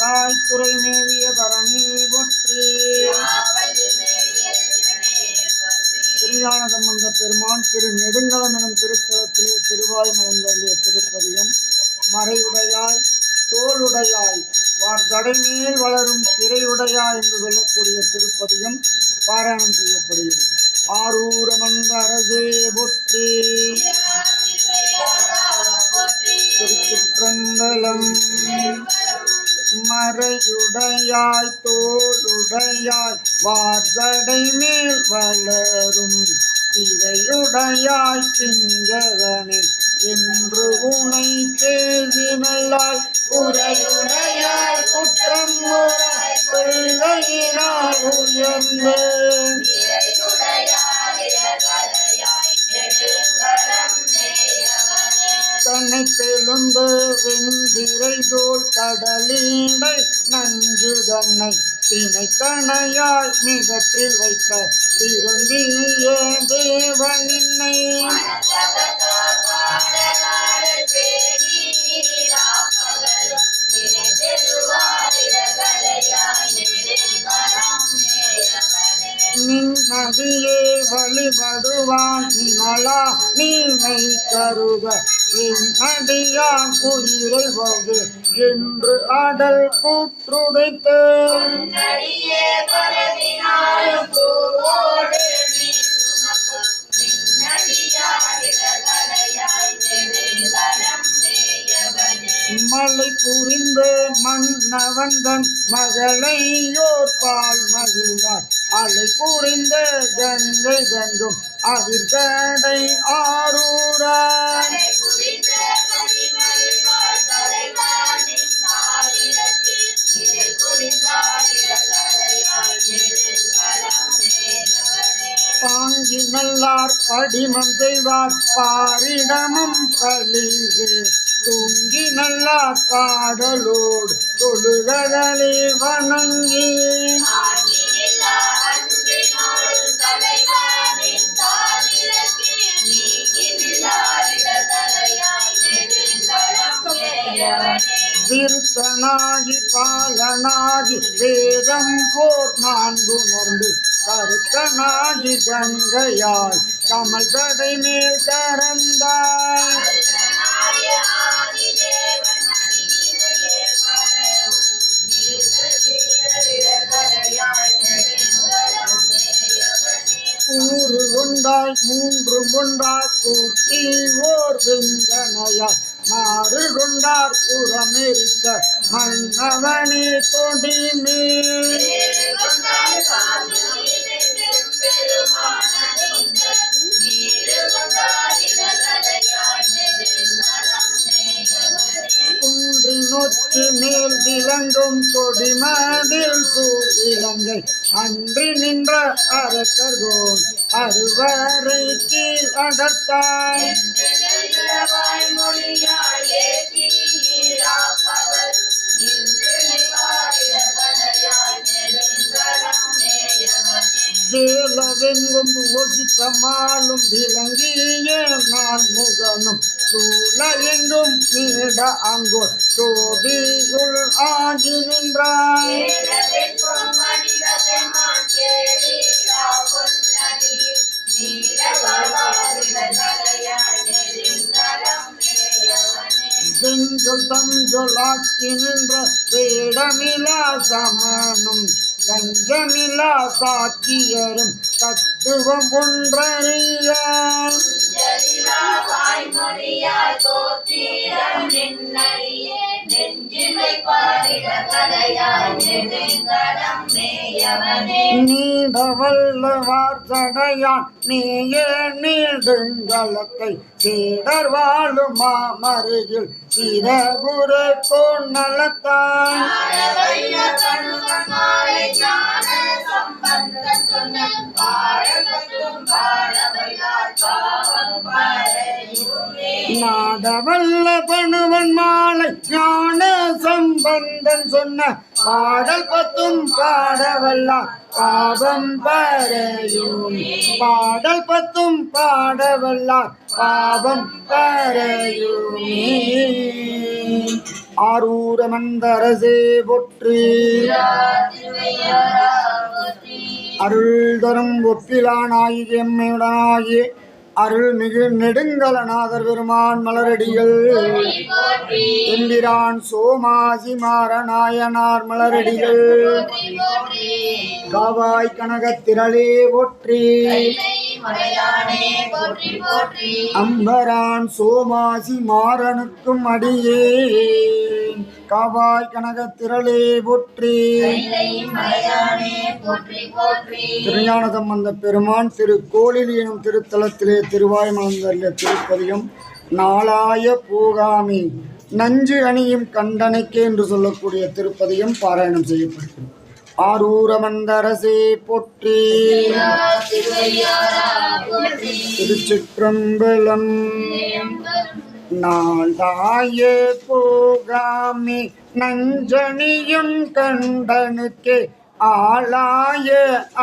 திருப்பராய் துறை மேவிய பரணி போற்றி. திருஞான சம்பந்த பெருமான் திரு நெடுங்கலம் எனும் திருத்தலத்திலே திருவாய் மலர்ந்தருளிய திருப்பதியம் மறையுடையாய் தோளுடையாய் வார் தடைமேல் வளரும் திரையுடையாய் என்று சொல்லக்கூடிய திருப்பதியம் பாராயணம் செய்யப்படுகிறது. ஆரூரமந்த அரசே போற்றி. திருச்சிற்றம்பலம் மறையுடையாய் தோளுடையாய் வார்சடை மேல் வளரும் இதையுடையாய் பிஞ்சவனே என்று உனை பேசினல்லால் உரையுடையாய் குற்றம் கொள்கையினால் உயர்ந்த தன்னை தெலும்பு வெந்திரை தோல் கடலீண்டை நஞ்சு தன்னை தினை தனையாய் மிகத்தில் வைத்த திரும்பிய தேவனின்னை நின்னடியே வழிபடுவான் நிமலா நீனை கருக அடியான் உயிரை வகு என்று அடல் கூற்றுடைத்து மலை புரிந்த மன்னவந்தன் மகளை யோர்பால் மகிழ்ந்தார். அலை புரிந்த கங்கை கங்கும் அவிர்கடை ஆரூரான். பாங்கி நல்லார் படிமம் செய்வார். பாரிடமும் பழிது தூங்கி நல்லார் பாடலோடு தொழுகதலை வணங்கி. திருத்தனாகி பாலனாகி வேதம் போர் நான்கு நொந்து. கருத்தனாகி கங்கையாய் கமல் தடை மேல் கறந்தாய் கூறு கொண்டாய் மூன்று கொண்டாய் கூட்டி ஓர் விந்தனையாய் மாறு கொண்டார் புறமெரித்த மன்னவனே குன்றி நொச்சி மேல் விளங்கும் கொடிமதில் சூழ்விலங்கை அன்றி நின்ற அரக்கர்கோன். அறுவரை கீழ் அடர்த்தாய். வேலவெங்கும் ஒசித்தமாலும் விளங்கிய நான் முகனும் சூழ எங்கும் நீட அங்கோ சோதியுள் ஆகி நின்றாய். செஞ்சொல் தஞ்சொலாக்கி நின்ற வேடமிலா சமானும் தஞ்சமிலா சாக்கியரும் தத்துவம் ஒன்றறிய நீ வல்லவார் தடையான் நீயே நீடுங்கலத்தை சீடர் வாழும் மாமருகில். சிறபுர சொன்ன நாடவல்ல பணுவன் மாலை ஞான சம்பந்தன் சொன்ன பாடல் பத்தும் பாடவல்லா பாவம் பரையும் பாடல் பத்தும் பாடவல்லா பாவம் பரையுமே ஆரூர மந்தரசே போற்றி. அருள் தரும் ஒப்பிலானாயி ஒப்பிலானாகிய அருள்மிகு நெடுங்கலநாதர் பெருமான் மலரடிகள். எம்பிரான் சோமாசி மாறநாயனார் மலரடிகள். காவாய் கனகத்திரளே ஒற்றி அம்பரான் சோமாசி மாறனுக்கும் அடியே. காவாய் கனகத்திரளே போற்றி. திருஞான சம்பந்த பெருமான் திரு கோளில் எனும் திருத்தலத்திலே திருவாய் மலர்ந்த திருப்பதியும் நாளாய பூகாமி. நஞ்சு அணியும் கண்டனைக்கே என்று சொல்லக்கூடிய திருப்பதியும் பாராயணம் செய்யப்படுகிறது. ஆரூரமந்தரசே போற்றி. திருச்சிற்றம்பலம் நாளாய போகாமி நஞ்சணியும் கண்டனுக்கே ஆளாய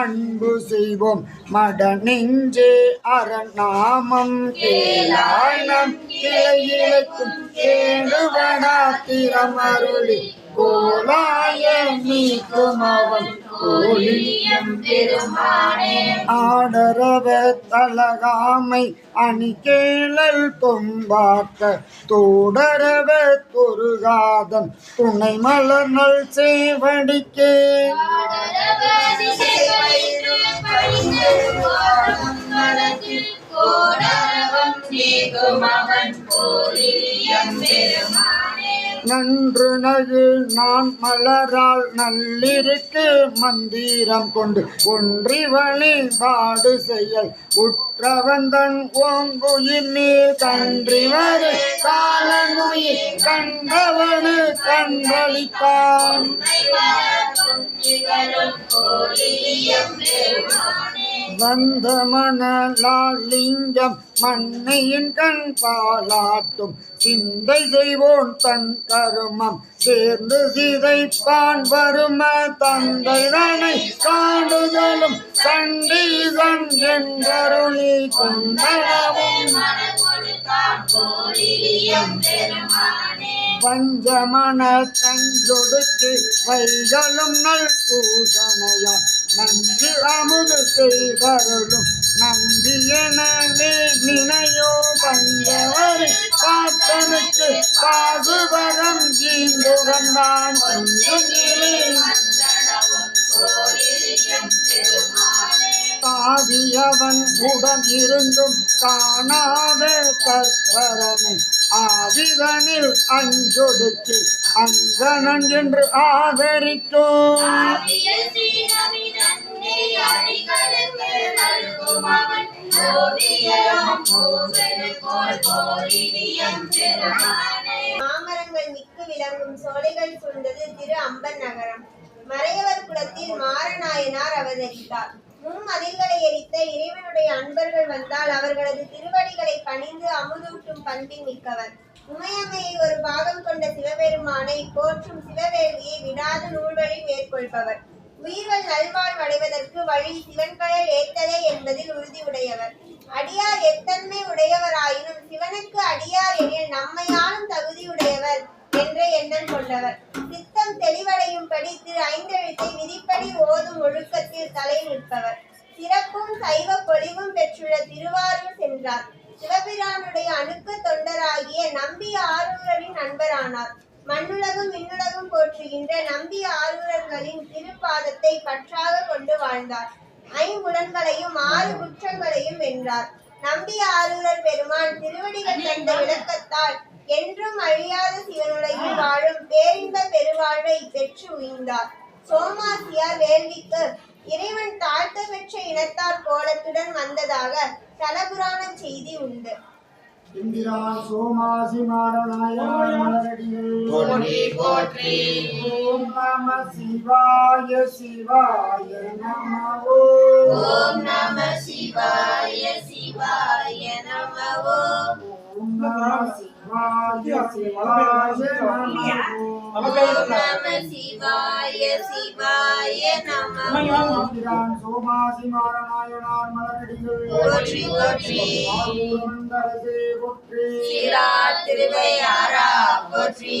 அன்பு செய்வோம். மட நெஞ்சே அரணாமம் கேளாயம் கிளையிழைக்கும் கேடுவனா திறமருளி. கோலாய நீக்கும் அவன் கோலியம் ஆடரவ தலகாமை அணிகேளல் கொம்பாக்க தோடரவ தொருகாதன் துணை மலர்நல் சேவடிக்கே. நன்று நகு நான் மலரால் நல்லிருக்கு மந்திரம் கொண்டு ஒன்றி வழிபாடு செயல். உற்றவந்தன் ஓங்குயிர் நீர் கன்றி வரு. காலனுயிர் கண்டவனு கண்களித்தான் வந்த மணலாலிங்கம் மண்ணையின் கண் பாலாட்டும். சிந்தை செய்வோன் தன் கருமம். சேர்ந்து சிதைப்பான் வரும தந்தை தனை காடுதலும் சண்டீசன் என்றருளி கொண்டனவும். பஞ்சமன தஞ்சொடுக்கு வைகளும் நல் பூசணையா நன்றி அமுது செய்தருளும் நம்பியனே நினையோ பஞ்சவரை பாட்டனுக்கு பாசுபரம் ஜீந்துகந்தான் தாவியவன் உடன் இருந்தும் காணாத கற்பரனை ஆதிதனில் அஞ்சொடுத்து அங்கணன் என்று ஆதரித்தோம். மாமரங்கள் மிக்கு விளங்கும் சோலைகள் சூழ்ந்தது திரு அம்பன் நகரம். மறையவர் குலத்தில் மாரநாயனார் அவதரித்தார். மும்மதில்களை எரித்த இறைவனுடைய அன்பர்கள் வந்தால் அவர்களது திருவடிகளை பணிந்து அமுதூட்டும் பண்பின் மிக்கவர். உமையம்மையை ஒரு பாகம் கொண்ட சிவபெருமானை போற்றும் சிவவேலியை விடாத நூல்வழி மேற்கொள்பவர். உயிர்கள் நல்வாழ்வடைவதற்கு வழி சிவன்கழல் ஏத்தலே என்பதில் உறுதியுடையவர். அடியார் எத்தன்மை உடையவராயினும் சிவனுக்கு அடியார் எனில் நம்மையாலும் தகுதியுடையவர் என்ற எண்ணம் கொண்டவர். சித்தம் தெளிவடையும்படி திரு ஐந்தெழுத்தை விதிப்படி ஓதும் ஒழுக்கத்தில் தலை நிற்பவர். சிறப்பும் சைவ பொலிவும் பெற்றுள்ள திருவாரூர் சென்றார். சிவபிரானுடைய அணுக்க தொண்டராகிய நம்பி ஆரூரரின் நண்பரானார் மண்ணுலகும் விண்ணுலகும் போற்றுகின்ற நம்பி ஆரூரர்களின் திருப்பாதத்தை பற்றாக கொண்டு வாழ்ந்தார். ஐம்புலன்களையும் ஆறு குற்றங்களையும் வென்றார். நம்பி ஆரூரர் பெருமான் திருவடிகள் தந்த விளக்கத்தால் என்றும் அழியாத சிவனுலகில் வாழும் பேரின்ப பெருவாழ்வை பெற்று உயிர்ந்தார். சோமாசியார் வேள்விக்கு இறைவன் தாழ்த்த பெற்ற இனத்தார் கோலத்துடன் வந்ததாக தலபுராண செய்தி உண்டு. இந்திரா சோமாசி மாறனாயார் மலரடிகள் போற்றி போற்றி. ஓம் நம சிவாய சிவாய நம ஓம் நம சிவாய சிவாய நம ஓம் நம சிவாய சிவாய சிவாய நம சோமாசி மாரநாயனார் மலரடிகள் போற்றி, போற்றி. சீரா திருவையாரா போற்றி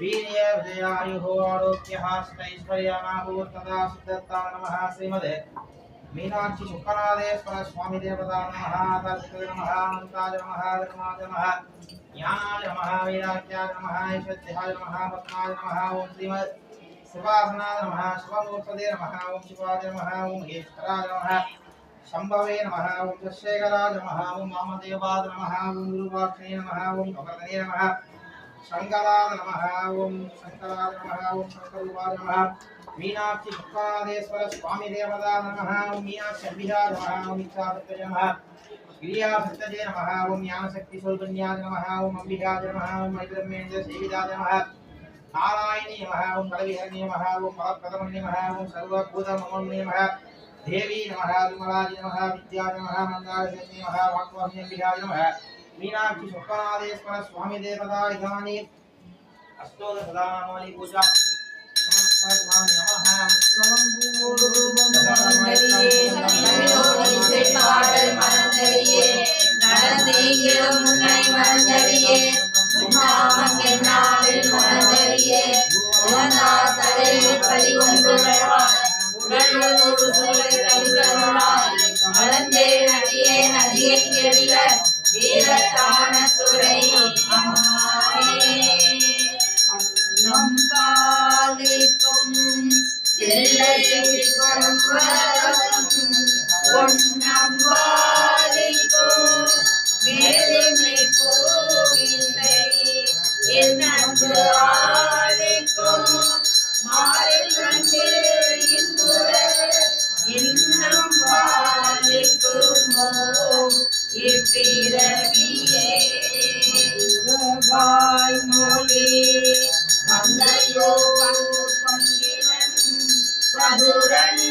वीर्य विजयायुः आरोग्यः अष्टैश्वर्यानाभूर्तदा सिद्धत्ता नमः श्रीमदे मीनाक्षी शुक्लनाथेश्वर स्वामी देवता नमः तर्कवे नमः अनन्ताय नमः धर्माय नमः ज्ञानाय नमः वैराग्याय नमः ऐश्वर्याय नमः पद्माय नमः ॐ श्रीमद् शिवासनाय नमः शिवमूर्तदे नमः ॐ शिवाय नमः ॐ महेश्वराय नमः शम्भवे नमः ॐ चन्द्रशेखराय नमः ॐ वामदेवाय नमः ॐ गुरुवाक्षणे नमः ॐ भगवतने नमः शंकराय नमः ओम शंकराय नमः ओम शंकरूपाय नमः मीनाक्षी भक्तादेश्वर स्वामी देवता नमः ओम मीनाक्षिभ्यः नमः ओम इच्छापत्तये नमः गिरिया भक्तजे नमः ओम ज्ञानशक्ति सौजन्याय नमः ओम अंबिकाय नमः ओम मैत्रमेन्द्र सेविताय नमः नारायणी नमः ओम कलविहरणी नमः ओम फलप्रदमणि नमः ओम सर्वभूतममणि नमः देवी नमः विमलाय नमः विद्या नमः मन्दारशक्ति नमः वाक्वाम्यम्बिकाय नमः மீனாட்சி சொக்கநாதேஸ்வர சுவாமி தேவதா இதானி அஸ்தோத சதாமணி பூஜா மலர்ந்தே வீரத்தான துறை அம்மாவே. பாலிக்கும் பிள்ளைக்கும் பொன்னம் பாலிக்கும் மேலுமை ஆலிக்கும் மாறில் மங்கையோ பங்கு பங்கினன் சதுரன்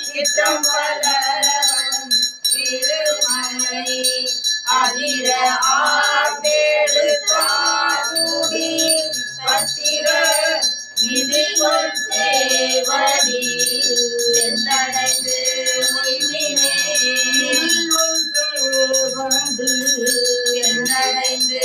சித்தம் பலவன் திருமலை அதிர ஆட்டெடுத்தாடி பத்திர நிதிகள் சேவடி சென்றடைந்து மொய்மினே சென்றடைந்து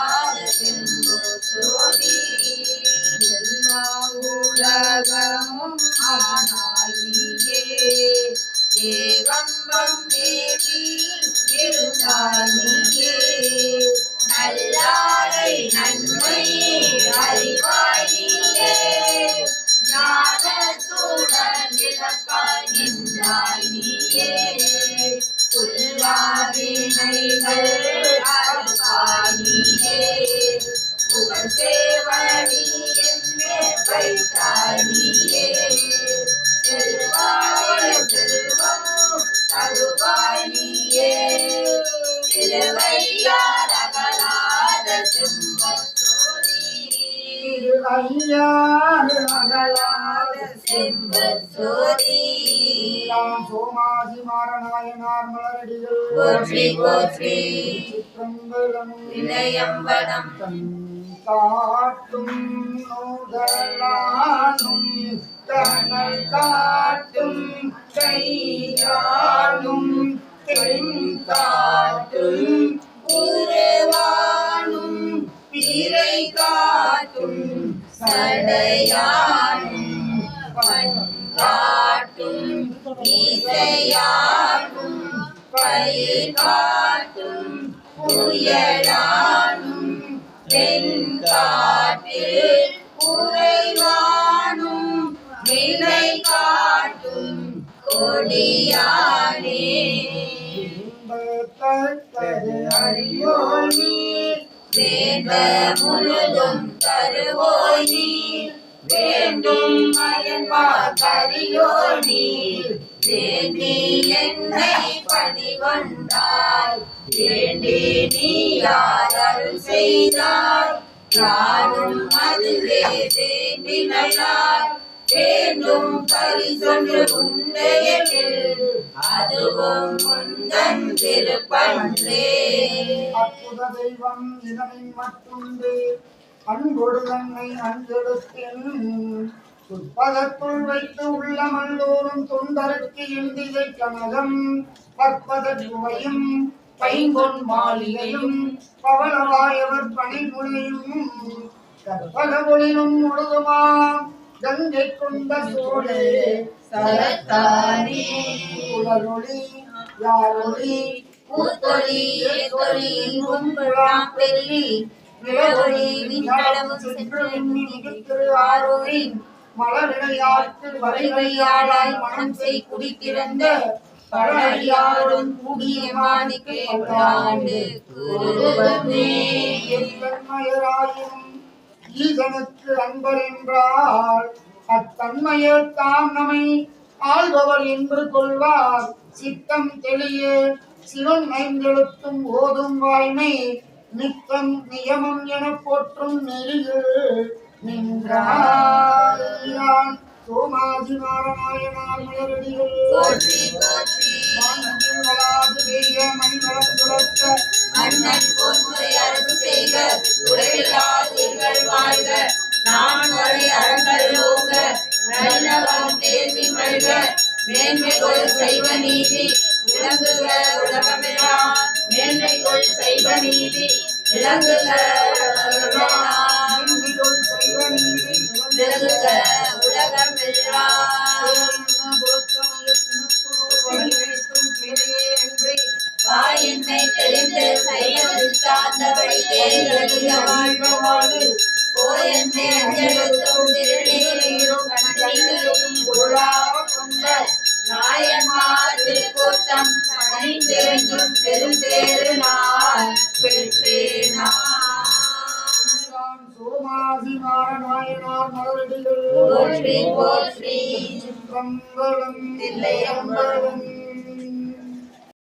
ஏகம்பம் தேவி இருந்தாய் நீயே. ஐயாறு அகலாத செம்பற் சோதி ஸ்ரீராம் சோமாசி மாறநாயனார் மலரடிகள் போற்றி போற்றி. சிற்றம்பலம் இளையம்பலம் காட்டும் நூதலானும் கனல் காட்டும் கையாளும் தென் காட்டும் உருவானும் பிறை காட்டும் சடையானும் பண்காட்டும் இசையாகும் பயிர் காட்டும் புயலானும் தென்காட்டில் உறைவானும் நிலை காட்டும் கொடியானே. அறியோனி வேண்ட முழுதும் தருவோய் நீ வேண்டும் மயன்பார் கரியோய் நீ வேண்டி என்னை பணிகொண்டாய் வேண்டி நீ யார் அருள் செய்தாய்? யாரும் அதுவே வேண்டினாய் வேண்டும் பரிசொன்று உண்டையில் அதுவும் முந்தன் திருப்பன்றே. அற்புத தெய்வம் இதனை மட்டுண்டு அன்பொடு தன்னை அஞ்செடுத்தேன் உட்பதத்துள் வைத்து உள்ளமல்லோரும் தொண்டருக்கு இந்தியை கனகம். பற்பத சுவையும் பைங்கொன் மாளிகையும் பவளவாயவர் பணிமுனையும் கற்பக ஒளிரும் முழுதுமாம் கங்கை கொண்ட சோழே சரத்தானே. உடலொளி யாரொளி பூத்தொழி ஏத்தொழி இன்பும் பெல்லி நிலவொளி விண்களவும் சென்று திரு ஆரோரின் மலரிடையாற்று வரைவையாளாய் மனம் செய் கூடிய மாணிக்கு ஈசனுக்கு அன்பர் என்றால் அத்தன்மையர் தாம் நம்மை ஆள்பவர் என்று கொள்வார். சித்தம் தெளிய சிவன் ஐந்தெழுத்தும் ஓதும் வாய்மை நித்தம் நியமம் என போற்றும் நெறியில் நின்றான் சோமாதி நாராயணார் மலரடிகள். மணிமலம் அண்ணன் பொன்முறை அரசு செய்க. உறவில்லார் உயிர்கள் வாழ்க. நான் வரை அறங்கள் ஓங்க நல்லவன் தேர்வி மல்க. மேன்மைகொள் செய்வ நீதி. விளங்குக உலகமெல்லாம். மேன்மைகொள் செய்வ நீதி உலகமெல்லாம் நீதிகள் செய்வ நீதி விளங்குக உலகமெல்லாம் வா என்னை தெளிந்து செயல் சார்ந்தபடி தேர்ந்தெழுத வாழ்வ ஓ என்னை அஞ்சலுத்தும் திருநீரும் கண்ணீரும் கொண்ட நாயன்மார் திருக்கூட்டம் அணிந்திருந்தும் பெருந்தேறு நாள் பெற்றேனான் சோமாசி நாராயணார் மலரடிகள். போற்றி போற்றி. சிற்றம்பலம். தில்லையம்பலம்.